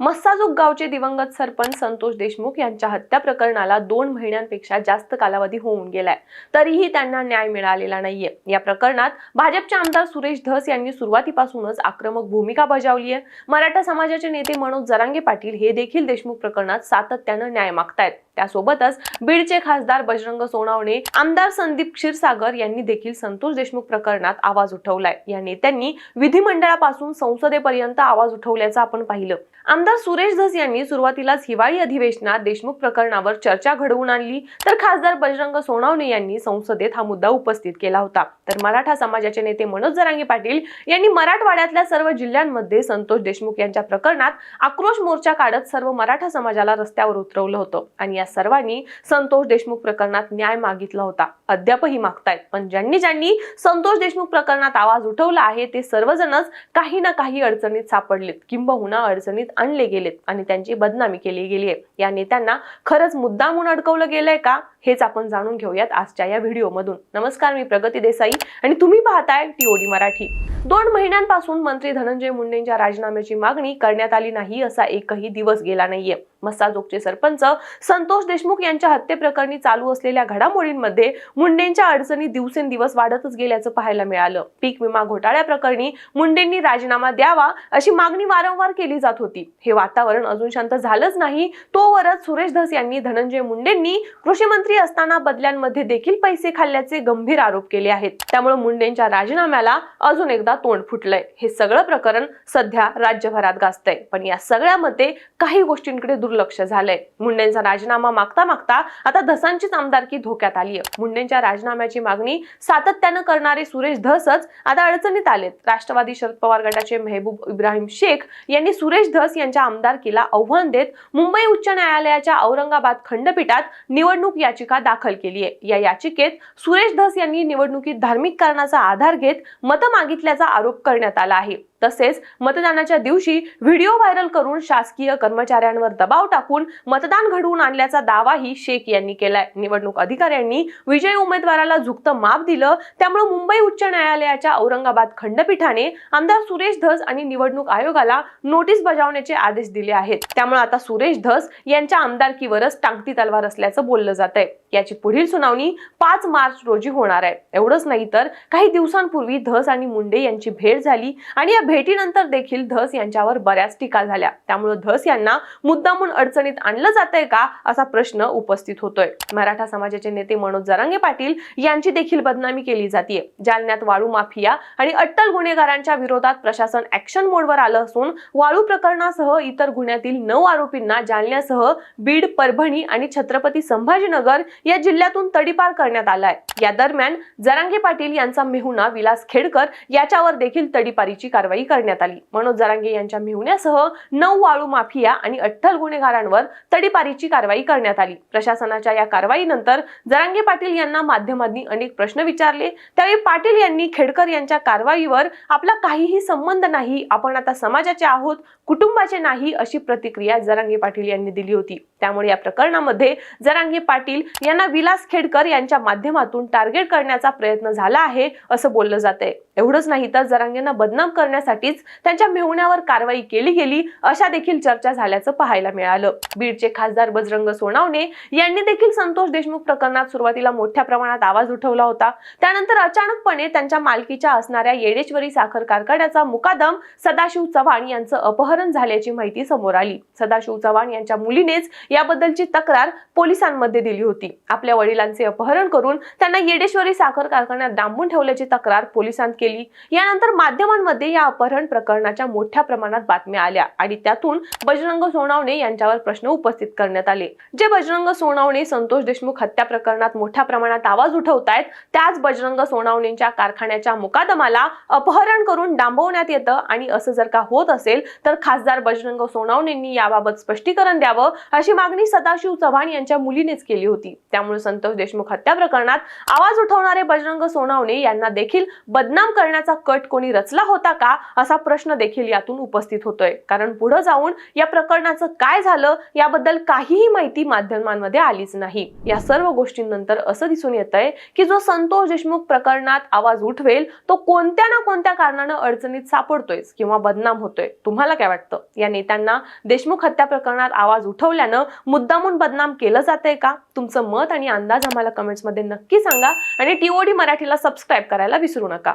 मस्साजोग गावचे दिवंगत सरपंच संतोष देशमुख यांच्या हत्या प्रकरणाला दोन महिन्यांपेक्षा जास्त कालावधी होऊन गेलाय. तरीही त्यांना न्याय मिळालेला नाहीये. या प्रकरणात भाजपचे आमदार सुरेश धस यांनी सुरुवातीपासूनच आक्रमक भूमिका बजावली आहे. मराठा समाजाचे नेते मनोज जरांगे पाटील हे देखील देशमुख प्रकरणात सातत्यानं न्याय मागतायत. त्यासोबतच बीडचे खासदार बजरंग सोनावणे आमदार संदीप क्षीरसागर यांनी देखील संतोष देशमुख प्रकरणात आवाज उठवलाय. या नेत्यांनी विधिमंडळापासून संसदेपर्यंत आवाज उठवल्याचं आपण पाहिलं. आमदार सुरेश धस यांनी सुरुवातीलाच हिवाळी अधिवेशनात देशमुख प्रकरणावर चर्चा घडवून आणली तर खासदार बजरंग सोनावणे यांनी संसदेत हा मुद्दा उपस्थित केला होता. तर मराठा समाजाचे नेते मनोज जरांगे पाटील यांनी मराठवाड्यातल्या सर्व जिल्ह्यांमध्ये संतोष देशमुख यांच्या प्रकरणात आक्रोश मोर्चा काढत सर्व मराठा समाजाला रस्त्यावर उतरवलं होतं. आणि या सर्वांनी संतोष देशमुख प्रकरणात न्याय मागितला होता. अद्यापही मागतायत. पण ज्यांनी ज्यांनी संतोष देशमुख प्रकरणात आवाज उठवला आहे ते सर्वजणच काही ना काही अडचणीत सापडलेत. किंबहुना अडचणीत आणले गेलेत आणि त्यांची बदनामी केली गेली आहे. या नेत्यांना खरंच मुद्दामून अडकवलं गेलंय का? हेच आपण जाणून घेऊयात आजच्या या व्हिडिओमधून. नमस्कार मी प्रगती देसाई आणि तुम्ही पाहताय टीओडी मराठी. दोन महिन्यांपासून मंत्री धनंजय मुंडेंच्या राजीनाम्याची मागणी करण्यात आली नाही असा एकही दिवस गेला नाहीये. मस्साजोगचे सरपंच संतोष देशमुख यांच्या हत्येप्रकरणी चालू असलेल्या घडामोडींमध्ये मुंडेंच्या अडचणी दिवसेंदिवस वाढतच गेल्याचं पाहायला मिळालं. पीक विमा घोटाळ्याप्रकरणी मुंडेंनी राजीनामा द्यावा अशी मागणी वारंवार केली जात होती. हे वातावरण अजून शांत झालंच नाही. तोवरच सुरेश धस यांनी धनंजय मुंडेंनी कृषी मंत्री असताना बदल्यांमध्ये देखील पैसे खाल्ल्याचे गंभीर आरोप केले आहेत. त्यामुळे मुंडेंच्या राजीनाम्याला अजून एकदा तोंड फुटलंय. हे सगळं प्रकरण सध्या राज्यभरात गाजतंय. पण या सगळ्यामध्ये काही गोष्टींकडे दुर्लक्ष झालंय. मुंडेंचा राजीनामा मागता मागता आता धसांचीच आमदारकी धोक्यात आली आहे मुंडेंच्या राजीनाम्याची मागणी सातत्यानं करणारे सुरेश धसच आता अडचणीत आलेत. राष्ट्रवादी शरद पवार गटाचे मेहबूब इब्राहिम शेख यांनी सुरेश धस यांच्या आमदारकीला आव्हान देत मुंबई उच्च न्यायालयाच्या औरंगाबाद खंडपीठात निवडणूक याचिका दाखल केली आहे. या याचिकेत सुरेश धस यांनी निवडणुकीत धार्मिक कारणाचा आधार घेत मतं मागितल्याचा आरोप करण्यात आला आहे. तसेच मतदानाच्या दिवशी व्हिडिओ व्हायरल करून शासकीय कर्मचाऱ्यांवर दबाव टाकून मतदान घडवून आणल्याचा दावाही शेख यांनी केलाय. निवडणूक अधिकाऱ्यांनी विजय उमेदवाराला झुकतं माप दिलं. त्यामुळे मुंबई उच्च न्यायालयाच्या औरंगाबाद खंडपीठाने आमदार सुरेश धस आणि निवडणूक आयोगाला नोटीस बजावण्याचे आदेश दिले आहेत. त्यामुळे आता सुरेश धस यांच्या आमदारकीवरच टांगती तलवार असल्याचं बोललं जात आहे याची पुढील सुनावणी पाच मार्च रोजी होणार आहे. एवढंच नाही तर काही दिवसांपूर्वी धस आणि मुंडे यांची भेट झाली आणि या भेटीनंतर देखील धस यांच्यावर बऱ्याच टीका झाल्या. त्यामुळे धस यांना मुद्दामून अडचणीत आणलं जातंय का असा प्रश्न उपस्थित होतोय. मराठा समाजाचे नेते मनोज जरांगे पाटील यांची देखील बदनामी केली जाते जालन्यात वाळू माफिया आणि अट्टल गुन्हेगारांच्या विरोधात प्रशासन ऍक्शन मोडवर आलं असून वाळू प्रकरणासह इतर गुन्ह्यातील नऊ आरोपींना जालन्यासह बीड परभणी आणि छत्रपती संभाजीनगर या जिल्ह्यातून तडीपार करण्यात आलाय. या दरम्यान जरांगे पाटील यांचा मेहुणा विलास खेडकर याच्यावर देखील तडीपारीची कारवाई करण्यात आली. मनोज जरांगे यांच्या मेहुण्यासह नऊ वाळू माफिया आणि अठ्ठल गुन्हेगारांवर तडीपारीची कारवाई करण्यात आली. प्रशासनाच्या या कारवाईनंतर जरांगे पाटील यांना माध्यमांनी अनेक प्रश्न विचारले. त्यावेळी पाटील यांनी खेडकर यांच्या कारवाईवर आपला काहीही संबंध नाही आपण आता समाजाचे आहोत कुटुंबाचे नाही अशी प्रतिक्रिया जरांगे पाटील यांनी दिली होती. त्यामुळे या प्रकरणामध्ये जरांगे पाटील यांना विलास खेडकर यांच्या माध्यमातून टार्गेट करण्याचा प्रयत्न झाला आहे असं बोललं जातंय. एवढंच नाही तर जरांगेंना बदनाम करण्यासाठीच त्यांच्या मेहुण्यावर कारवाई केली गेली अशा देखील चर्चा झाल्याचं पाहायला मिळालं. बीडचे खासदार बजरंग सोनावणे यांनी देखील संतोष देशमुख प्रकरणात सुरुवातीला मोठ्या प्रमाणात आवाज उठवला होता. त्यानंतर अचानकपणे त्यांच्या मालकीच्या असणाऱ्या येडेश्वरी साखर कारखान्याचा मुकादम सदाशिव चव्हाण यांचं अपहरण झाल्याची माहिती समोर आली. सदाशिव चव्हाण यांच्या मुलीनेच याबद्दलची तक्रार पोलिसांमध्ये दिली होती. आपल्या वडिलांचे अपहरण करून त्यांना येडेश्वरी साखर कारखान्यात डांबून ठेवल्याची तक्रार पोलिसांत केली. यानंतर माध्यमांमध्ये या अपहरण प्रकरणाच्या मोठ्या प्रमाणात बातम्या आल्या आणि त्यातून बजरंग सोनावणे यांच्यावर प्रश्न उपस्थित करण्यात आले. जे बजरंग सोनावणे संतोष देशमुख हत्या प्रकरणात मोठ्या प्रमाणात आवाज उठवतायत त्याच बजरंग सोनावणेंच्या कारखान्याच्या मुकादमाला अपहरण करून डांबवण्यात येतं आणि असं जर का होत असेल तर खासदार बजरंग सोनावणेंनी याबाबत स्पष्टीकरण द्यावं अशी मागणी सदाशिव चव्हाण यांच्या मुलीनेच केली होती. त्यामुळे संतोष देशमुख हत्या प्रकरणात आवाज उठवणारे बजरंग सोनावणे यांना देखील बदनाम करण्याचा कट कोणी रचला होता का असा प्रश्न देखील यातून उपस्थित होतोय. कारण पुढे जाऊन या प्रकरणाचं काय झालं याबद्दल काहीही माहिती माध्यमांमध्ये आलीच नाही. या सर्व गोष्टींनंतर असं दिसून येत आहे की जो संतोष देशमुख प्रकरणात आवाज उठवेल तो कोणत्या ना कोणत्या कारणानं अडचणीत सापडतोय किंवा बदनाम होतोय. तुम्हाला काय वाटतं? या नेत्यांना देशमुख हत्या प्रकरणात आवाज उठवल्यानं मुद्दामून बदनाम केलं जातंय का? तुमचं मत आणि अंदाज आम्हाला कमेंट्समध्ये नक्की सांगा. आणि टीओडी मराठीला सबस्क्राईब करायला विसरू नका.